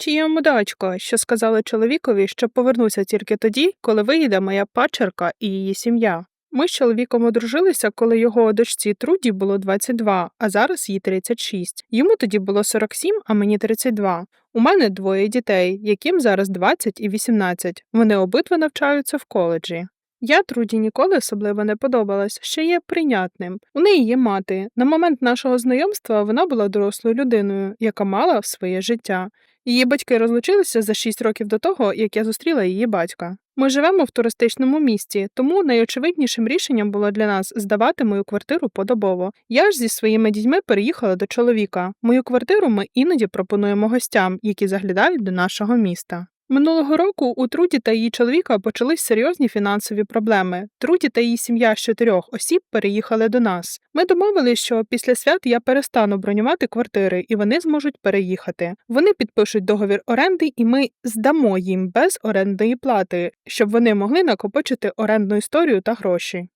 Чи я мудачка, що сказала чоловікові, що повернуся тільки тоді, коли виїде моя пачерка і її сім'я. Ми з чоловіком одружилися, коли його дочці Труді було 22, а зараз їй 36. Йому тоді було 47, а мені 32. У мене двоє дітей, яким зараз 20 і 18. Вони обидва навчаються в коледжі. Я Труді ніколи особливо не подобалась, що є прийнятним. У неї є мати. На момент нашого знайомства вона була дорослою людиною, яка мала своє життя. Її батьки розлучилися за 6 років до того, як я зустріла її батька. Ми живемо в туристичному місті, тому найочевиднішим рішенням було для нас здавати мою квартиру подобово. Я ж зі своїми дітьми переїхала до чоловіка. Мою квартиру ми іноді пропонуємо гостям, які заглядають до нашого міста. Минулого року у Труді та її чоловіка почались серйозні фінансові проблеми. Труді та її сім'я з чотирьох осіб переїхали до нас. Ми домовились, що після свят я перестану бронювати квартири, і вони зможуть переїхати. Вони підпишуть договір оренди, і ми здамо їм без орендної плати, щоб вони могли накопичити орендну історію та гроші.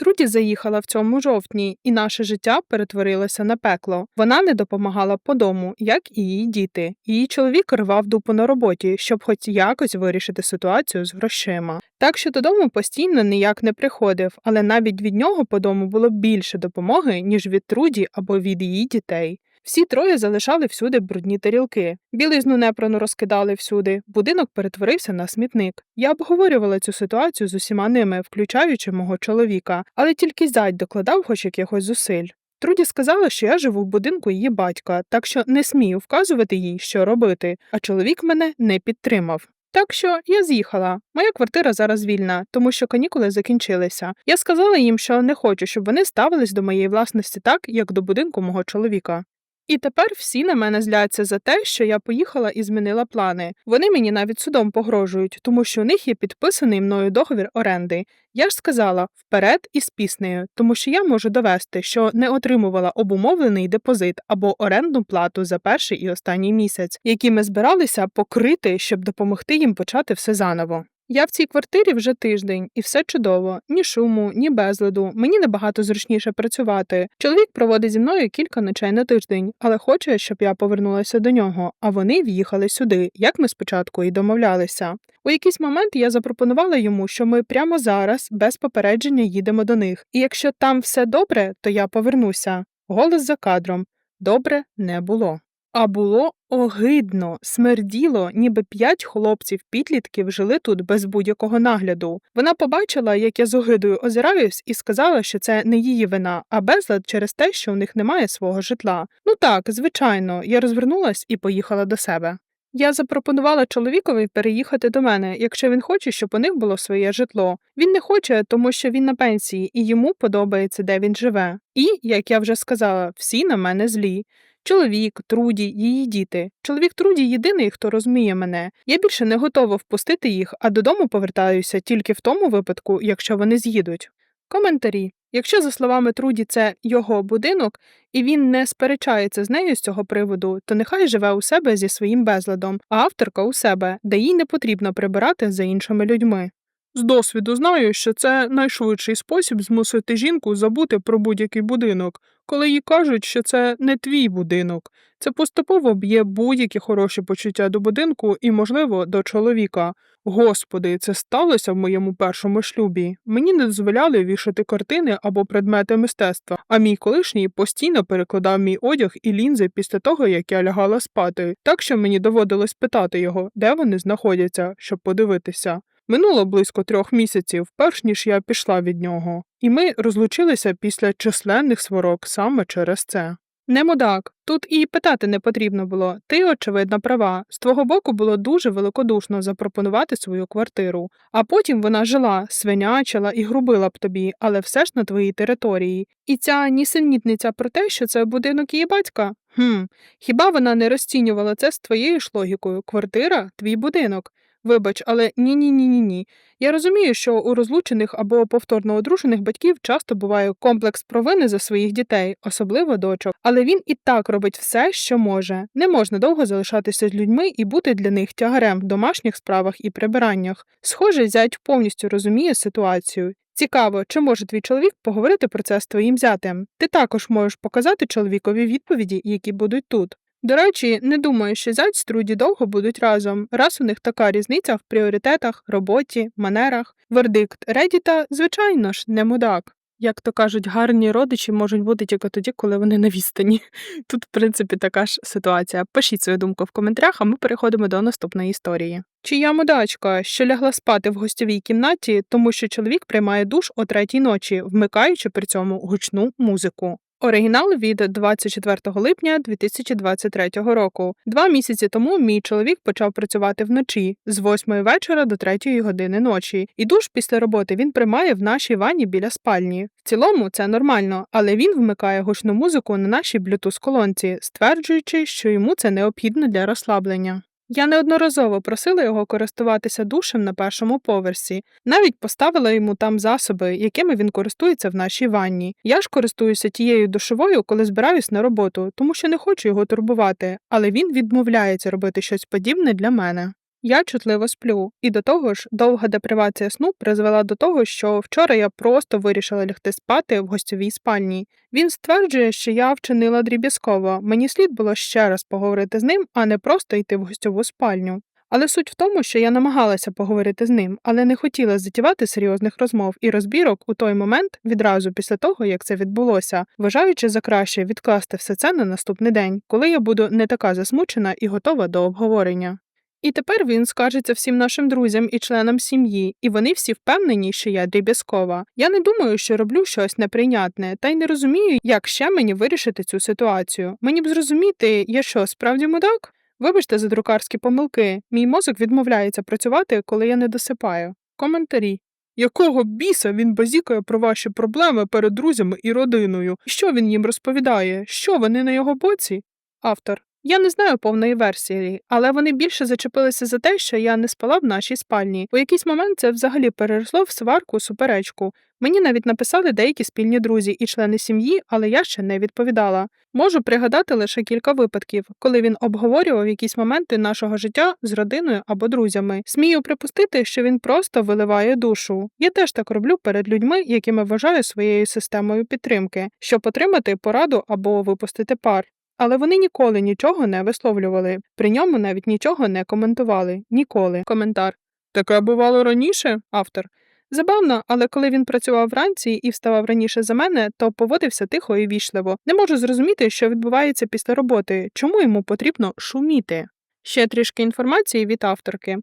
Труді заїхала в цьому жовтні, і наше життя перетворилося на пекло. Вона не допомагала по дому, як і її діти. Її чоловік рвав дупу на роботі, щоб хоч якось вирішити ситуацію з грошима. Так що додому постійно ніяк не приходив, але навіть від нього по дому було більше допомоги, ніж від Труді або від її дітей. Всі троє залишали всюди брудні тарілки. Білизну непрану розкидали всюди. Будинок перетворився на смітник. Я обговорювала цю ситуацію з усіма ними, включаючи мого чоловіка, але тільки зять докладав хоч якихось зусиль. Труді сказала, що я живу в будинку її батька, так що не смію вказувати їй, що робити, а чоловік мене не підтримав. Так що я з'їхала. Моя квартира зараз вільна, тому що канікули закінчилися. Я сказала їм, що не хочу, щоб вони ставились до моєї власності так, як до будинку мого чоловіка. І тепер всі на мене зляться за те, що я поїхала і змінила плани. Вони мені навіть судом погрожують, тому що у них є підписаний мною договір оренди. Я ж сказала вперед із піснею, тому що я можу довести, що не отримувала обумовлений депозит або орендну плату за перший і останній місяць, які ми збиралися покрити, щоб допомогти їм почати все заново. Я в цій квартирі вже тиждень, і все чудово, ні шуму, ні безладу. Мені набагато зручніше працювати. Чоловік проводить зі мною кілька ночей на тиждень, але хоче, щоб я повернулася до нього. А вони в'їхали сюди, як ми спочатку і домовлялися. У якийсь момент я запропонувала йому, що ми прямо зараз, без попередження, їдемо до них. І якщо там все добре, то я повернуся. Голос за кадром добре не було. А було огидно, смерділо, ніби п'ять хлопців підлітків жили тут без будь-якого нагляду. Вона побачила, як я з огидою озираюсь, і сказала, що це не її вина, а безлад через те, що у них немає свого житла. Ну так, звичайно, я розвернулась і поїхала до себе. Я запропонувала чоловікові переїхати до мене, якщо він хоче, щоб у них було своє житло. Він не хоче, тому що він на пенсії і йому подобається, де він живе. І, як я вже сказала, всі на мене злі. Чоловік, Труді, її діти. Чоловік Труді єдиний, хто розуміє мене. Я більше не готова впустити їх, а додому повертаюся тільки в тому випадку, якщо вони з'їдуть. Коментарі. Якщо, за словами Труді, це його будинок, і він не сперечається з нею з цього приводу, то нехай живе у себе зі своїм безладом, а авторка у себе, де їй не потрібно прибирати за іншими людьми. З досвіду знаю, що це найшвидший спосіб змусити жінку забути про будь-який будинок, коли їй кажуть, що це не твій будинок. Це поступово б'є будь-які хороші почуття до будинку і, можливо, до чоловіка. Господи, це сталося в моєму першому шлюбі. Мені не дозволяли вішати картини або предмети мистецтва, а мій колишній постійно перекладав мій одяг і лінзи після того, як я лягала спати, так що мені доводилось питати його, де вони знаходяться, щоб подивитися. Минуло близько трьох місяців, перш ніж я пішла від нього, і ми розлучилися після численних сварок саме через це. Не мудак, тут і питати не потрібно було. Ти, очевидно, права. З твого боку було дуже великодушно запропонувати свою квартиру, а потім вона жила, свинячила і грубила б тобі, але все ж на твоїй території. І ця нісенітниця про те, що це будинок її батька. Хм, хіба вона не розцінювала це з твоєю ж логікою? Квартира твій будинок. Вибач, але ні ні ні ні ні. Я розумію, що у розлучених або повторно одружених батьків часто буває комплекс провини за своїх дітей, особливо дочок, але він і так робить все, що може. Не можна довго залишатися з людьми і бути для них тягарем в домашніх справах і прибираннях. Схоже, зять повністю розуміє ситуацію. Цікаво, чи може твій чоловік поговорити про це з твоїм зятем? Ти також можеш показати чоловікові відповіді, які будуть тут. До речі, не думаю, що зять з Труді довго будуть разом, раз у них така різниця в пріоритетах, роботі, манерах. Вердикт Редіта, звичайно ж, не мудак. Як то кажуть, гарні родичі можуть бути тільки тоді, коли вони на відстані. Тут, в принципі, така ж ситуація. Пишіть свою думку в коментарях, а ми переходимо до наступної історії. Чи я мудачка, що лягла спати в гостьовій кімнаті, тому що чоловік приймає душ о третій ночі, вмикаючи при цьому гучну музику. Оригінал від 24 липня 2023 року. Два місяці тому мій чоловік почав працювати вночі з 8 вечора до 3 години ночі, і душ після роботи він приймає в нашій ванні біля спальні. В цілому це нормально, але він вмикає гучну музику на нашій bluetooth колонці, стверджуючи, що йому це необхідно для розслаблення. Я неодноразово просила його користуватися душем на першому поверсі, навіть поставила йому там засоби, якими він користується в нашій ванні. Я ж користуюся тією душовою, коли збираюсь на роботу, тому що не хочу його турбувати, але він відмовляється робити щось подібне для мене. Я чутливо сплю, і до того ж, довга депривація сну призвела до того, що вчора я просто вирішила лягти спати в гостьовій спальні. Він стверджує, що я вчинила дріб'язково. Мені слід було ще раз поговорити з ним, а не просто йти в гостьову спальню. Але суть в тому, що я намагалася поговорити з ним, але не хотіла затівати серйозних розмов і розбірок у той момент, відразу після того, як це відбулося, вважаючи за краще відкласти все це на наступний день, коли я буду не така засмучена і готова до обговорення. І тепер він скажеться всім нашим друзям і членам сім'ї, і вони всі впевнені, що я дріб'язкова. Я не думаю, що роблю щось неприйнятне, та й не розумію, як ще мені вирішити цю ситуацію. Мені б зрозуміти, я що, справді мудак? Вибачте за друкарські помилки. Мій мозок відмовляється працювати, коли я не досипаю. Коментарі. Якого біса він базікає про ваші проблеми перед друзями і родиною? Що він їм розповідає? Що вони на його боці? Автор. Я не знаю повної версії, але вони більше зачепилися за те, що я не спала в нашій спальні. У якийсь момент це взагалі переросло в сварку, суперечку. Мені навіть написали деякі спільні друзі і члени сім'ї, але я ще не відповідала. Можу пригадати лише кілька випадків, коли він обговорював якісь моменти нашого життя з родиною або друзями. Смію припустити, що він просто виливає душу. Я теж так роблю перед людьми, якими вважаю своєю системою підтримки, щоб отримати пораду або випустити пар. Але вони ніколи нічого не висловлювали, при ньому навіть нічого не коментували. Ніколи. Коментар. Таке бувало раніше, автор. Забавно, але коли він працював вранці і вставав раніше за мене, то поводився тихо і вічливо. Не можу зрозуміти, що відбувається після роботи, чому йому потрібно шуміти. Ще трішки інформації від авторки.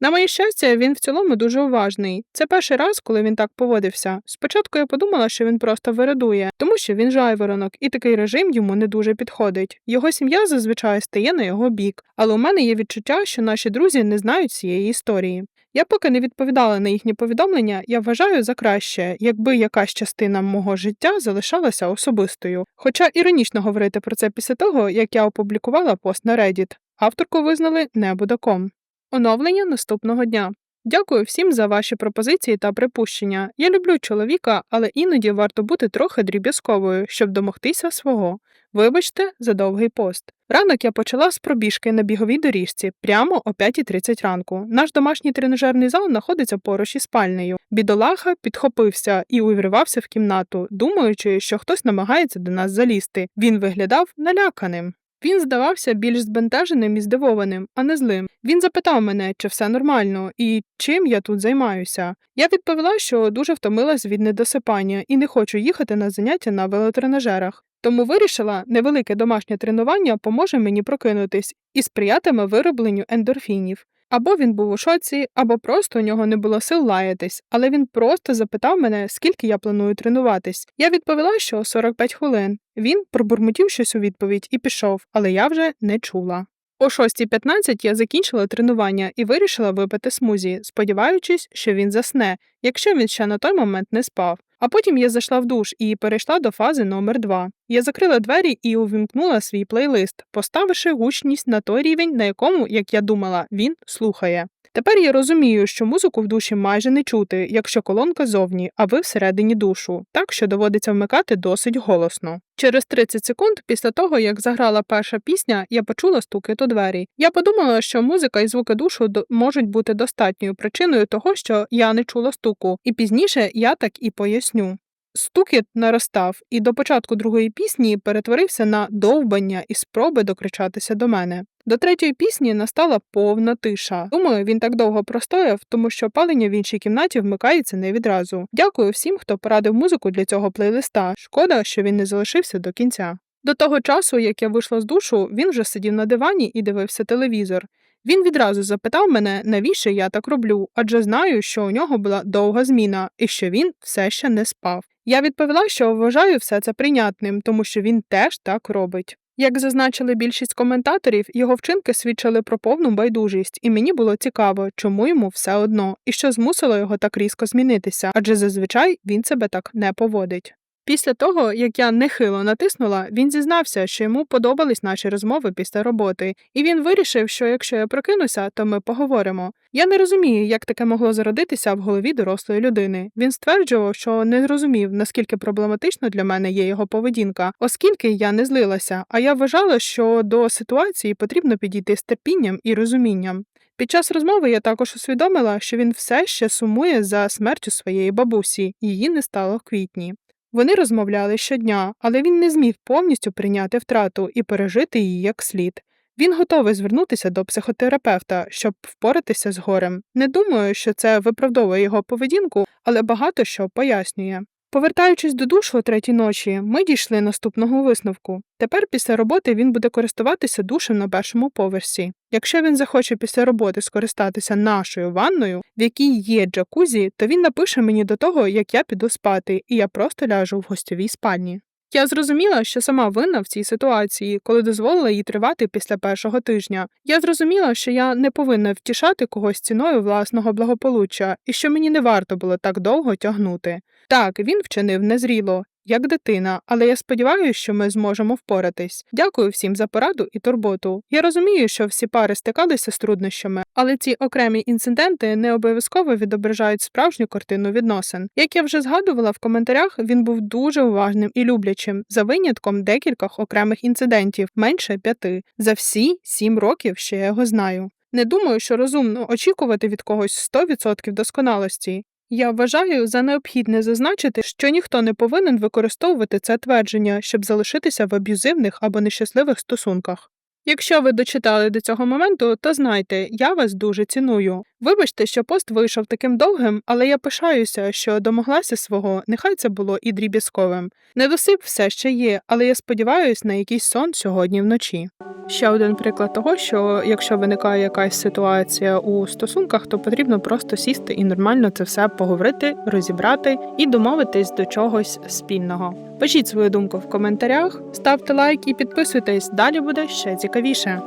На моє щастя, він в цілому дуже уважний. Це перший раз, коли він так поводився. Спочатку я подумала, що він просто вирадує, тому що він жайворонок, і такий режим йому не дуже підходить. Його сім'я зазвичай стає на його бік, але у мене є відчуття, що наші друзі не знають цієї історії. Я поки не відповідала на їхні повідомлення, я вважаю за краще, якби якась частина мого життя залишалася особистою. Хоча іронічно говорити про це після того, як я опублікувала пост на Reddit. Авторку визнали небудаком. Оновлення наступного дня. Дякую всім за ваші пропозиції та припущення. Я люблю чоловіка, але іноді варто бути трохи дріб'язковою, щоб домогтися свого. Вибачте за довгий пост. Ранок я почала з пробіжки на біговій доріжці прямо о 5.30 ранку. Наш домашній тренажерний зал знаходиться поруч із спальнею. Бідолаха підхопився і увірвався в кімнату, думаючи, що хтось намагається до нас залізти. Він виглядав наляканим. Він здавався більш збентеженим і здивованим, а не злим. Він запитав мене, чи все нормально і чим я тут займаюся. Я відповіла, що дуже втомилась від недосипання і не хочу їхати на заняття на велотренажерах. Тому вирішила, невелике домашнє тренування поможе мені прокинутись і сприятиме виробленню ендорфінів. Або він був у шоці, або просто у нього не було сил лаятись, але він просто запитав мене, скільки я планую тренуватись. Я відповіла, що 45 хвилин. Він пробурмотів щось у відповідь і пішов, але я вже не чула. О 6.15 я закінчила тренування і вирішила випити смузі, сподіваючись, що він засне, якщо він ще на той момент не спав. А потім я зайшла в душ і перейшла до фази номер 2 Я закрила двері і увімкнула свій плейлист, поставивши гучність на той рівень, на якому, як я думала, він слухає. Тепер я розумію, що музику в душі майже не чути, якщо колонка зовні, а ви всередині душу, так що доводиться вмикати досить голосно. Через 30 секунд після того, як заграла перша пісня, я почула стукіт у двері. Я подумала, що музика і звуки душу можуть бути достатньою причиною того, що я не чула стуку, і пізніше я так і поясню. Стукіт наростав, і до початку другої пісні перетворився на довбання і спроби докричатися до мене. До третьої пісні настала повна тиша. Думаю, він так довго простояв, тому що опалення в іншій кімнаті вмикається не відразу. Дякую всім, хто порадив музику для цього плейлиста. Шкода, що він не залишився до кінця. До того часу, як я вийшла з душу, він вже сидів на дивані і дивився телевізор. Він відразу запитав мене, навіщо я так роблю, адже знаю, що у нього була довга зміна і що він все ще не спав. Я відповіла, що вважаю все це прийнятним, тому що він теж так робить. Як зазначили більшість коментаторів, його вчинки свідчили про повну байдужість, і мені було цікаво, чому йому все одно, і що змусило його так різко змінитися, адже зазвичай він себе так не поводить. Після того, як я нехило натиснула, він зізнався, що йому подобались наші розмови після роботи, і він вирішив, що якщо я прокинуся, то ми поговоримо. Я не розумію, як таке могло зародитися в голові дорослої людини. Він стверджував, що не зрозумів, наскільки проблематично для мене є його поведінка, оскільки я не злилася, а я вважала, що до ситуації потрібно підійти з терпінням і розумінням. Під час розмови я також усвідомила, що він все ще сумує за смертю своєї бабусі, її не стало в квітні. Вони розмовляли щодня, але він не зміг повністю прийняти втрату і пережити її як слід. Він готовий звернутися до психотерапевта, щоб впоратися з горем. Не думаю, що це виправдовує його поведінку, але багато що пояснює. Повертаючись до душу о третій ночі, ми дійшли наступного висновку. Тепер після роботи він буде користуватися душем на першому поверсі. Якщо він захоче після роботи скористатися нашою ванною, в якій є джакузі, то він напише мені до того, як я піду спати, і я просто ляжу в гостьовій спальні. Я зрозуміла, що сама винна в цій ситуації, коли дозволила їй тривати після першого тижня. Я зрозуміла, що я не повинна втішати когось ціною власного благополуччя і що мені не варто було так довго тягнути. Так, він вчинив незріло, як дитина, але я сподіваюся, що ми зможемо впоратись. Дякую всім за пораду і турботу. Я розумію, що всі пари стикалися з труднощами, але ці окремі інциденти не обов'язково відображають справжню картину відносин. Як я вже згадувала в коментарях, він був дуже уважним і люблячим, за винятком декількох окремих інцидентів, менше п'яти, за всі сім років, що я його знаю. Не думаю, що розумно очікувати від когось 100% досконалості. Я вважаю за необхідне зазначити, що ніхто не повинен використовувати це твердження, щоб залишитися в аб'юзивних або нещасливих стосунках. Якщо ви дочитали до цього моменту, то знайте, я вас дуже ціную. Вибачте, що пост вийшов таким довгим, але я пишаюся, що домоглася свого, нехай це було і дріб'язковим. Недосип все ще є, але я сподіваюся на якийсь сон сьогодні вночі. Ще один приклад того, що якщо виникає якась ситуація у стосунках, то потрібно просто сісти і нормально це все поговорити, розібрати і домовитись до чогось спільного. Пишіть свою думку в коментарях, ставте лайк і підписуйтесь, далі буде ще цікавіше.